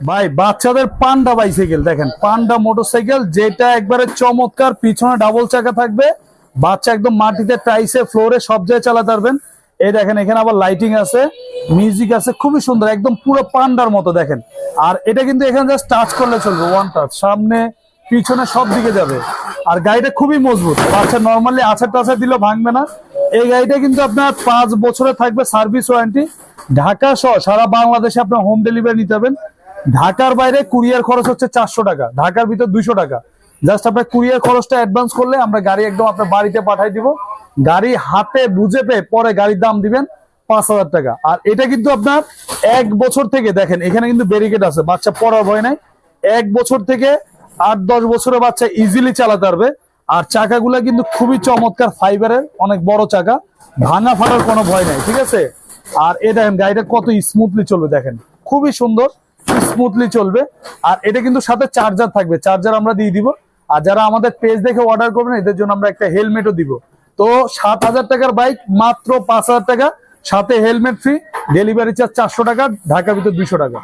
ভাই, বাচ্চাদের panda bicycle দেখেন, পান্ডা মোটরসাইকেল যেটা একবারে চমৎকার, পিছনে ডাবল চাকা থাকবে। বাচ্চা একদম মাটিতে টাইসে ফ্লোরে সব জায়গায় চালাতে পারবেন। এই দেখেন, এখানে আবার লাইটিং আছে মিউজিক আছে, খুবই সুন্দর, একদম পুরো পান্ডার মতো, দেখেন। আর এটা কিন্তু এখানে জাস্ট টাচ করলে চলবে ওয়ান টাচ সামনে, পিছনে সব দিকে যাবে। আর গাড়িটা খুবই মজবুত, বাচ্চা নর্মালি আছার টাছার দিলেও ভাঙবে না। এই গাড়িটা কিন্তু আপনার পাঁচ বছরে থাকবে সার্ভিস ওয়ারেন্টি ঢাকা সহ সারা বাংলাদেশে আপনার হোম ডেলিভারি নিতে পারবেন। ঢাকার বাইরে কুরিয়ার খরচ হচ্ছে চারশো টাকা, ঢাকার ভিতর দুইশো টাকা। জাস্ট আপনার কুরিয়ার খরচটা অ্যাডভান্স করলে আমরা গাড়ি একদম আপনার বাড়িতে পাঠাই দিব। গাড়ি হাতে বুঝে পেয়ে পরে গাড়ির দাম দিবেন পাঁচ হাজার টাকা। আর এটা কিন্তু আপনার এক বছর থেকে দেখেন, এখানে কিন্তু ব্যারিকেড আছে, বাচ্চা পড়ার ভয় নাই। এক বছর থেকে আট দশ বছরের বাচ্চা ইজিলি চালাতে পারবে। আর চাকাগুলা কিন্তু খুবই চমৎকার ফাইবারের অনেক বড় চাকা। ভাঙা ফাটার কোনো ভয় নাই, ঠিক আছে? আর এটা গাড়িটা কত স্মুথলি চলবে, দেখেন। খুবই সুন্দর। স্মুথলি চলবে। আর এটা কিন্তু সাথে চার্জার থাকবে। চার্জার আমরা দিয়ে দিব। আর যারা আমাদের পেজ দেখে অর্ডার করবেন, এদের জন্য আমরা একটা হেলমেটও দিব। তো সাত হাজার টাকার বাইক মাত্র পাঁচ হাজার টাকা। সাথে হেলমেট ফ্রি ডেলিভারি চার্জ চারশো টাকা, ঢাকা ভিতর দুশো টাকা।